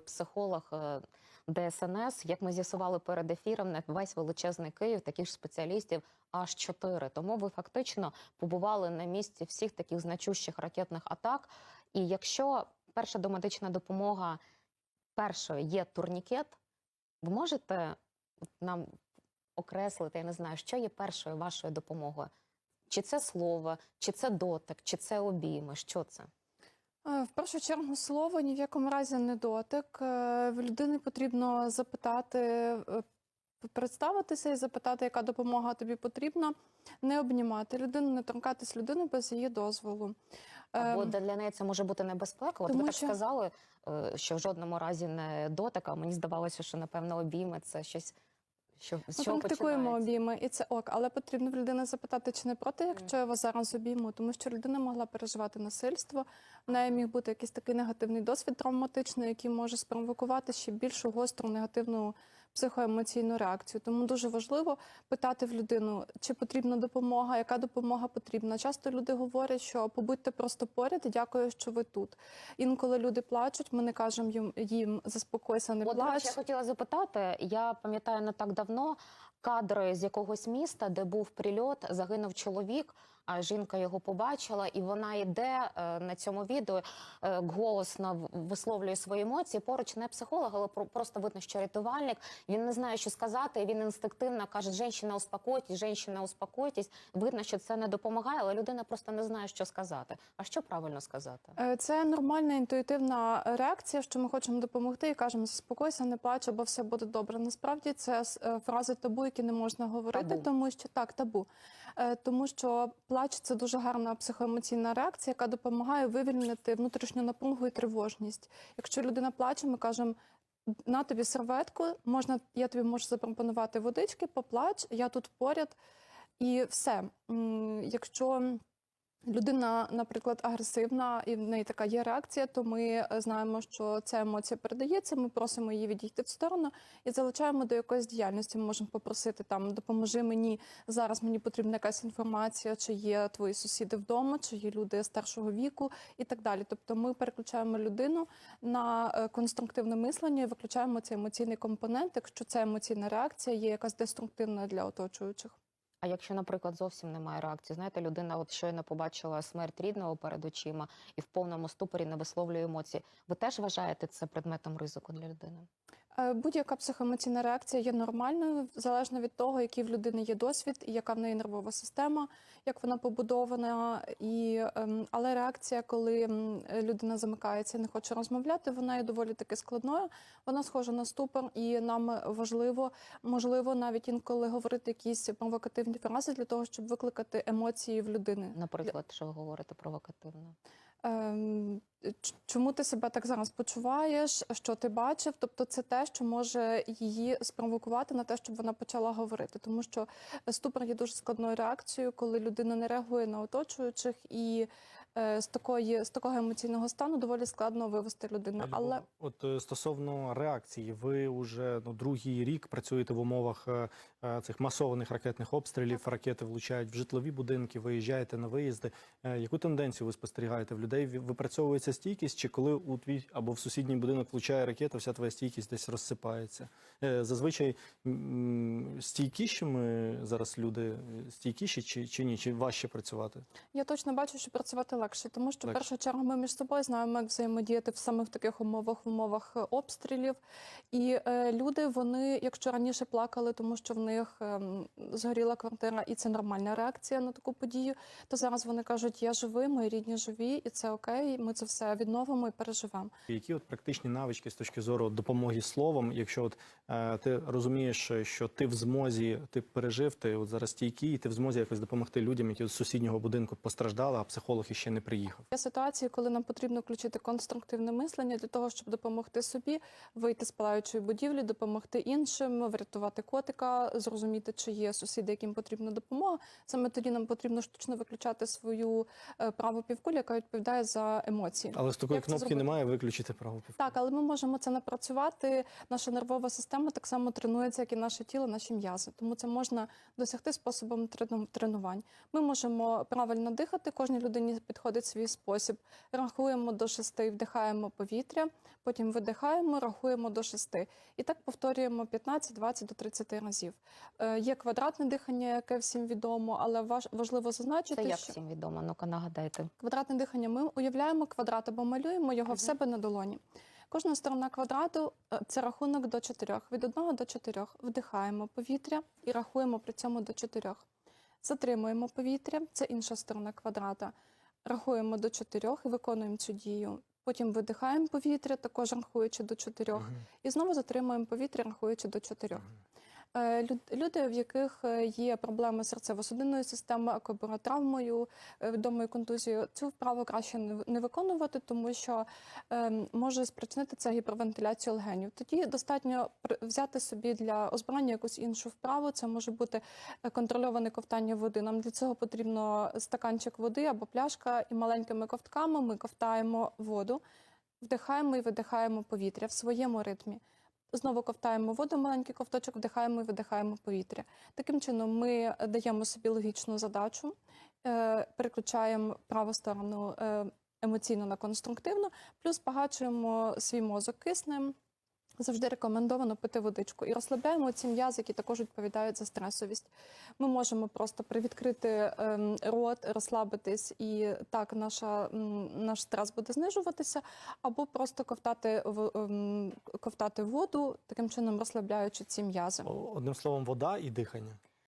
психолог е, ДСНС. Як ми з'ясували перед ефіром, на весь величезний Київ таких ж спеціалістів аж чотири. Тому ви фактично побували на місці всіх таких значущих ракетних атак. І якщо перша домедична допомога першою є турнікет, ви можете нам окреслити, я не знаю, що є першою вашою допомогою? Чи це слово, чи це дотик, чи це обійми? Що це? Е, В першу чергу слово ні в якому разі не дотик. Е, В людини потрібно запитати, е, представитися і запитати, яка допомога тобі потрібна. Не обнімати людину, не торкатись людини без її дозволу. Або для неї це може бути небезпека. От тому ви так що- сказали, що в жодному разі не дотик, а мені здавалося, що напевно обійми це щось, що з Ми чого практикуємо починається. обійми, і це ок, але потрібно в людини запитати, чи не проти, якщо я вас зараз обійму, тому що людина могла переживати насильство. В неї міг бути якийсь такий негативний досвід травматичний, який може спровокувати ще більшу гостру негативну психоемоційну реакцію. Тому дуже важливо питати в людину, чи потрібна допомога, яка допомога потрібна. Часто люди говорять, що побудьте просто поряд і дякую, що ви тут. Інколи люди плачуть, ми не кажемо їм, їм заспокойся, не От, плач. я хотіла запитати. Я пам'ятаю не так давно кадри з якогось міста, де був прильот, загинув чоловік. А жінка його побачила, і вона йде е, на цьому відео е, голосно висловлює свої емоції. Поруч не психолог, але про- просто видно, що рятувальник. Він не знає, що сказати. Він інстинктивно каже: «Женщина, успокойтесь, женщина, успокойтесь. Видно, що це не допомагає, але людина просто не знає, що сказати. А що правильно сказати? Е, Це нормальна інтуїтивна реакція, що ми хочемо допомогти і кажемо заспокойся, не плач, або все буде добре. Насправді це фрази табу, які не можна говорити, Табу. тому що так табу. Е, Тому що плач це дуже гарна психоемоційна реакція, яка допомагає вивільнити внутрішню напругу і тривожність. Якщо людина плаче, ми кажемо. На тобі серветку, можна, я тобі можу запропонувати водички, поплач, я тут поряд. І все. Якщо людина, наприклад, агресивна і в неї така є реакція, то ми е, знаємо, що ця емоція передається. Ми просимо її відійти в сторону і залучаємо до якоїсь діяльності. Ми можемо попросити там допоможи мені зараз. Мені потрібна якась інформація, чи є твої сусіди вдома, чи є люди старшого віку і так далі. Тобто, ми переключаємо людину на е, конструктивне мислення і виключаємо цей емоційний компонент, якщо ця емоційна реакція є якась деструктивна для оточуючих. А якщо, наприклад, зовсім немає реакції, знаєте, людина от щойно побачила смерть рідного перед очима і в повному ступорі не висловлює емоції. Ви теж вважаєте це предметом ризику для людини? Е, Будь-яка психоемоційна реакція є нормальною, залежно від того, який в людини є досвід, і яка в неї нервова система, як вона побудована. І, ем, але реакція, коли людина замикається і не хоче розмовляти, вона є доволі таки складною. Вона схожа на ступор, і нам важливо, можливо, навіть інколи говорити якісь провокативні фрази для того, щоб викликати емоції в людини. Наприклад, що ви говорите провокативно? Ем, Чому ти себе так зараз почуваєш? Що ти бачив? Тобто, це те, що може її спровокувати на те, щоб вона почала говорити, тому що ступор є дуже складною реакцією, коли людина не реагує на оточуючих, і з такої з такого емоційного стану доволі складно вивести людину. Пані Але от е, стосовно реакції, ви вже ну, другий рік працюєте в умовах е, е, цих масованих ракетних обстрілів. Ракети влучають в житлові будинки, виїжджаєте на виїзди. Е, Яку тенденцію ви спостерігаєте в людей? Випрацьовується стійкість, чи коли у твій або в сусідній будинок влучає ракета, вся твоя стійкість десь розсипається? Е, Зазвичай стійкішими зараз люди е, стійкіші чи, чи ні? Чи важче працювати? Я точно бачу, що працювати легше, тому що в Легше. першу чергу ми між собою знаємо, як взаємодіяти саме в таких умовах, в умовах е, обстрілів. І е, люди, вони, якщо раніше плакали, тому що в них ем, згоріла квартира, і це нормальна реакція на таку подію, то зараз вони кажуть, я живий, мої рідні живі, і це окей. Ми це все відновимо і переживемо. Які от практичні навички з точки зору допомоги словом, якщо от е, ти розумієш, що ти в змозі, ти пережив, ти от зараз стійкий, і ти в змозі якось допомогти людям, які з сусіднього будинку постраждали, а психолог іще не приїхав. Є ситуації, коли нам потрібно включити конструктивне мислення для того, щоб допомогти собі вийти з палаючої будівлі, допомогти іншим, врятувати котика, зрозуміти, чи є сусіди, яким потрібна допомога. Саме тоді нам потрібно штучно виключати свою е, праву півкулю, яка відповідає за емоції. Але з такої Як кнопки немає виключити право пів. Так, але ми можемо це напрацювати. Наша нервова система так само тренується, як і наше тіло, наші м'язи. Тому це можна досягти способом трену- тренувань. Ми можемо правильно дихати. Кожній людині підходить проходить свій спосіб. Рахуємо до шести, вдихаємо повітря, потім видихаємо, рахуємо до шести. І так повторюємо 15, 20 до 30 разів. Е, Є квадратне дихання, яке всім відомо, але важ- важливо зазначити, Це як що всім відомо? Ну-ка нагадайте. квадратне дихання ми уявляємо квадрат або малюємо його в себе на долоні. Кожна сторона квадрату е, це рахунок до чотирьох. Від одного до чотирьох вдихаємо повітря і рахуємо при цьому до чотирьох. Затримуємо повітря, це інша сторона квадрата. Рахуємо до чотирьох і виконуємо цю дію. Потім видихаємо повітря, також рахуючи до чотирьох. І знову затримуємо повітря, рахуючи до чотирьох. Е, люд- Люди, в яких е, є проблеми з серцево-судинною системою, акубаротравмою, е, відомою контузією, цю вправу краще не виконувати, тому що е, може спричинити це гіпервентиляцію легенів. Тоді достатньо взяти собі для озброєння якусь іншу вправу. Це може бути контрольоване ковтання води. Нам для цього потрібно стаканчик води або пляшка, і маленькими ковтками ми ковтаємо воду, вдихаємо і видихаємо повітря в своєму ритмі. Знову ковтаємо воду, маленький ковточок, вдихаємо і видихаємо повітря. Таким чином, ми даємо собі логічну задачу, е, переключаємо праву сторону е, емоційно на конструктивну, плюс багачуємо свій мозок киснем. Завжди рекомендовано пити водичку і розслабляємо ці м'язи, які також відповідають за стресовість. Ми можемо просто привідкрити ем, рот, розслабитись, і так наша, наш стрес буде знижуватися, або просто ковтати, в- ем, ковтати воду, таким чином розслабляючи ці м'язи. Одним словом, вода і дихання.